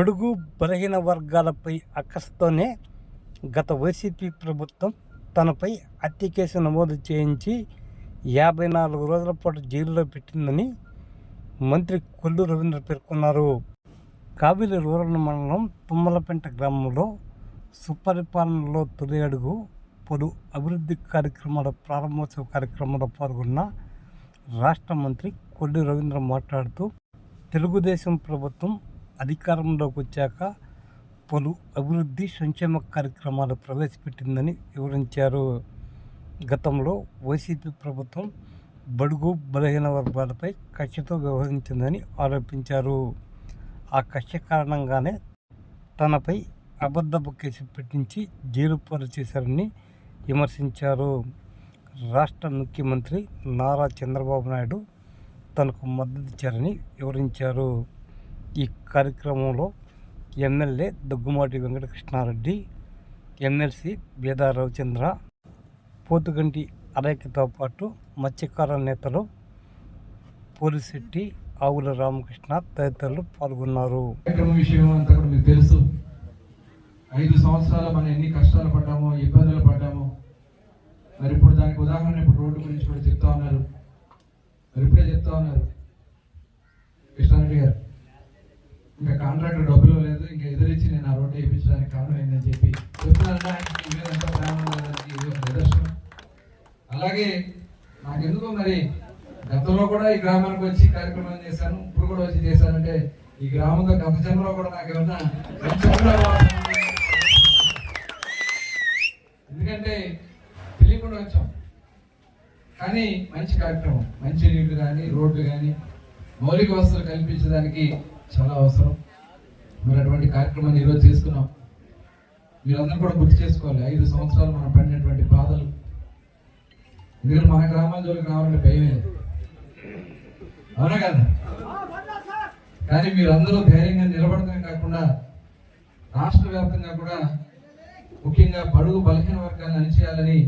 బడుగు బలహీన వర్గాలపై అక్కస్తోనే గత వైసీపీ ప్రభుత్వం తనపై హత్య కేసు నమోదు చేయించి యాభై నాలుగు రోజుల పాటు జైలులో పెట్టిందని మంత్రి కొల్లు రవీంద్ర పేర్కొన్నారు. కావిలి రూరల్ మండలం తుమ్మలపెంట గ్రామంలో సుపరిపాలనలో తొలి అడుగు పలు అభివృద్ధి కార్యక్రమాల ప్రారంభోత్సవ కార్యక్రమంలో పాల్గొన్న రాష్ట్ర మంత్రి కొల్లి రవీంద్ర మాట్లాడుతూ తెలుగుదేశం ప్రభుత్వం అధికారంలోకి వచ్చాక పలు అభివృద్ధి సంక్షేమ కార్యక్రమాలు ప్రవేశపెట్టిందని వివరించారు. గతంలో వైసీపీ ప్రభుత్వం బడుగు బలహీన వర్గాలపై కక్షతో వ్యవహరించిందని ఆరోపించారు. ఆ కక్ష కారణంగానే తనపై అబద్ధపు కేసు పెట్టించి జైలు పాలు చేశారని విమర్శించారు. రాష్ట్ర ముఖ్యమంత్రి నారా చంద్రబాబు నాయుడు తనకు మద్దతిచ్చారని వివరించారు. ఈ కార్యక్రమంలో ఎమ్మెల్యే దగ్గుమాటి వెంకటకృష్ణారెడ్డి ఎమ్మెల్సీ బేదా రవిచంద్ర పోతుగంటి అరేకతో పాటు మత్స్యకార నేతలు పోలిశెట్టి ఆవుల రామకృష్ణ తదితరులు పాల్గొన్నారు. తెలుసు. ఐదు సంవత్సరాలు మనం ఎన్ని కష్టాలు పడ్డామో ఇబ్బందులు పడ్డామో మరి ఇప్పుడు దానికి ఉదాహరణ ఇప్పుడు రోడ్డు గురించి కూడా చెప్తా ఉన్నారు. మరి ఇప్పుడే చెప్తా ఉన్నారు కృష్ణారెడ్డి గారు కాంట్రాక్ట్ డబ్బులు లేదు ఇంకా ఎదురిచ్చి నేను ఆ రోడ్డు వేయించడానికి కారణం ఏందని చెప్పి చెప్తున్నారంటే ఆయనకి మీద ఎంత ప్రేమ ఉన్నదానికి ఇది ఒక నిదర్శనం. అలాగే నాకెందుకు మరి గతంలో కూడా ఈ గ్రామానికి వచ్చి కార్యక్రమం చేశాను ఇప్పుడు కూడా వచ్చి చేశానంటే ఈ గ్రామంలో గత జన్మలో కూడా నాకు ఏమన్నా ఎందుకంటే తెలియకుండా వచ్చాం. కానీ మంచి కార్యక్రమం మంచి నీళ్ళు కానీ రోడ్లు కానీ మౌలిక వసతులు కల్పించడానికి చాలా అవసరం. మరి అటువంటి కార్యక్రమాన్ని ఈరోజు చేసుకున్నాం. మీరందరూ కూడా గుర్తు చేసుకోవాలి ఐదు సంవత్సరాలు మనం పడినటువంటి బాధలు. ఎందుకంటే మన గ్రామాల జోలికి రావాలంటే భయమే అవునా కదా? కానీ మీరందరూ ధైర్యంగా నిలబడటమే కాకుండా రాష్ట్ర వ్యాప్తంగా కూడా ముఖ్యంగా బడుగు బలహీన వర్గాన్ని అణిచేయాలని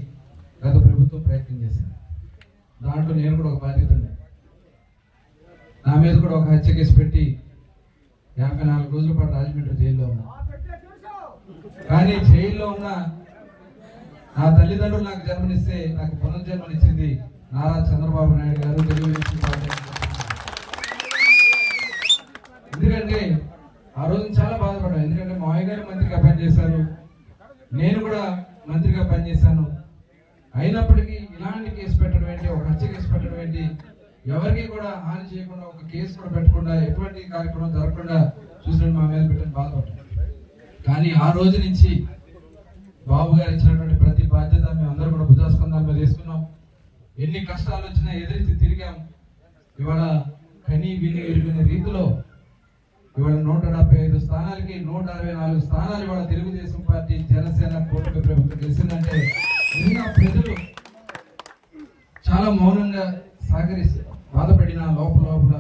గత ప్రభుత్వం ప్రయత్నం చేసింది. దాంట్లో నేను కూడా ఒక బాధ్యత నా మీద కూడా ఒక హత్య కేసు పెట్టి యాభై నాలుగు రోజుల పాటు రాజమండ్రి జైల్లో ఉన్నా. కానీ జైల్లో ఉన్న నా తల్లిదండ్రులు నాకు జన్మనిస్తే నాకు పునర్జన్మనిచ్చింది నారా చంద్రబాబు నాయుడు గారు తెలుగుదేశం పార్టీ ఎందుకంటే ఆ రోజు చాలా బాధపడ్డాను. ఎందుకంటే మా అయ్య గారు మంత్రిగా పనిచేశారు. నేను కూడా మంత్రిగా పనిచేశాను. అయినప్పటికీ ఇలాంటి కేసు పెట్టడం ఏంటి? ఒక హత్య కేసు పెట్టడం ఏంటి? ఎవరికి కూడా హాని చేయకుండా ఒక కేసు కూడా పెట్టకుండా ఎటువంటి కార్యక్రమం జరగకుండా చూసినట్టు మా మీద పెట్టిన బాధపడ్డాం కానీ ఆ రోజు నుంచి బాబు గారు ఇచ్చినటువంటి ప్రతి బాధ్యత మేము అందరూ కూడా భుజాస్కంధాల మీద వేసుకున్నాం. ఎన్ని కష్టాలు వచ్చినా ఎదిరించి తిరిగాం. ఇవాళ కని విని ఎరిగిన రీతిలో ఇవాళ నూట డెబ్బై ఐదు స్థానాలకి నూట అరవై నాలుగు స్థానాలు ఇవాళ తెలుగుదేశం పార్టీ జనసేన కూటమి ప్రభుత్వం తెలిసిందంటే నిన్న ప్రజలు చాలా మౌనంగా సహకరిస్తే బాధపడిన లోపల లోపల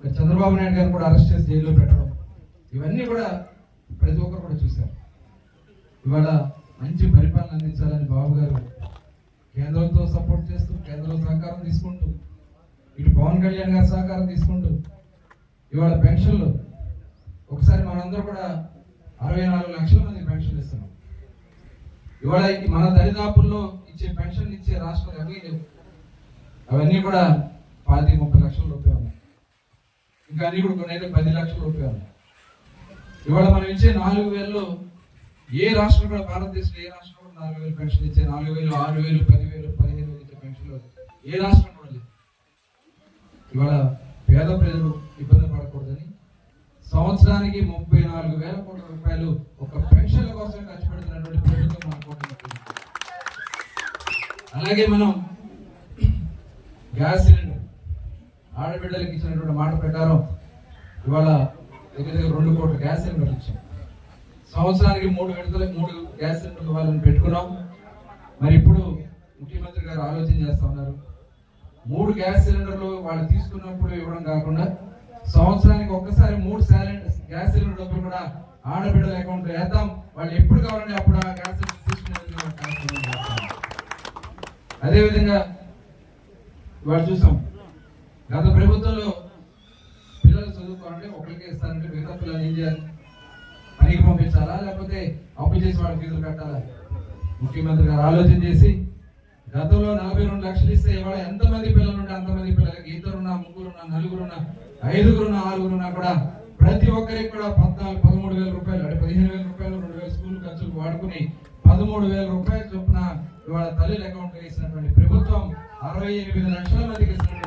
చంద్రబాబు నాయుడు గారు కూడా అరెస్ట్ చేసి జైల్లో పెట్టడం ఇవన్నీ కూడా ప్రతి ఒక్కరు కూడా చూశారు. ఇవాళ మంచి పరిపాలన అందించాలని బాబు గారు కేంద్రంతో సపోర్ట్ చేస్తూ కేంద్రం సహకారం తీసుకుంటూ ఇటు పవన్ కళ్యాణ్ గారి సహకారం తీసుకుంటూ ఇవాళ పెన్షన్లు ఒకసారి మనందరూ కూడా అరవై నాలుగు లక్షల మంది పెన్షన్ ఇస్తున్నాం. ఇవాళ మన దరిదాపుల్లో ఇచ్చే పెన్షన్ ఇచ్చే రాష్ట్రాలు ఎవరి లేవు. అవన్నీ కూడా పాతి ముప్పై లక్షల రూపాయలు ఉన్నాయి. ఇంకా అన్నీ కూడా కొన్ని అయితే పది లక్షల రూపాయలు ఉన్నాయి. ఇవాళ మనం ఇచ్చే నాలుగు వేలు ఏ రాష్ట్రం కూడా భారతదేశంలో ఏ రాష్ట్రం కూడా నాలుగు వేలు పెన్షన్ ఇచ్చే నాలుగు వేలు ఆరు వేలు పదివేలు పదిహేను వేలు ఇచ్చే పెన్షన్లు ఏ రాష్ట్రం కూడా లేదు. ఇవాళ పేద ప్రజలు ఇబ్బంది పడకూడదని సంవత్సరానికి ముప్పై నాలుగు వేల కోట్ల రూపాయలు ఒక పెన్షన్ల కోసం ఖర్చు పెడుతున్నటువంటి ప్రభుత్వం మన అలాగే మనం గ్యాస్ సిలిండర్ ఆడబిడ్డలకు ఇచ్చినటువంటి మాట ప్రకారం ఇవాళ దగ్గర దగ్గర రెండు కోట్ల గ్యాస్ సిలిండర్లు ఇచ్చాం. సంవత్సరానికి మూడు విడతలకు మూడు గ్యాస్ సిలిండర్లు వాళ్ళని పెట్టుకున్నాం. మరి ఇప్పుడు ముఖ్యమంత్రి గారు ఆలోచన చేస్తా ఉన్నారు. మూడు గ్యాస్ సిలిండర్లు వాళ్ళు తీసుకున్నప్పుడు ఇవ్వడం కాకుండా సంవత్సరానికి ఒక్కసారి మూడు సిలిండర్ గ్యాస్ సిలిండర్ డబ్బులు కూడా ఆడబిడ్డల అకౌంట్లో వేద్దాం. వాళ్ళు ఎప్పుడు కావాలంటే అప్పుడు ఆ గ్యాస్ సిలిండర్ తీసుకునే అదేవిధంగా ఇవాళ చూసాం. గత ప్రభుత్వంలో పిల్లలు చదువుకోవాలంటే ఒకరికే ఇస్తారంటే మిగతా పిల్లలు ఏం చేయాలి? పనికి పంపించాలా? లేకపోతే అప్పు చేసి వాళ్ళ ఫీజులు కట్టాలా? ముఖ్యమంత్రి గారు ఆలోచన చేసి గతంలో నలభై రెండు లక్షలు ఇస్తే ఇవాళ ఎంతమంది పిల్లలు ఉంటే అంతమంది పిల్లలకి ఇద్దరున్నా ముగ్గురున్నా నలుగురున్నా ఐదుగురున్నా ఆరుగురున్నా కూడా ప్రతి ఒక్కరికి కూడా పద్నాలుగు పదమూడు వేల రూపాయలు అంటే పదిహేను వేల రూపాయలు రెండు వేల స్కూల్ ఖర్చులు వాడుకుని పదమూడు వేల రూపాయల చొప్పున ఇవాళ తల్లి అకౌంట్ వేసినటువంటి ప్రభుత్వం అరవై ఎనిమిది లక్షల మందికి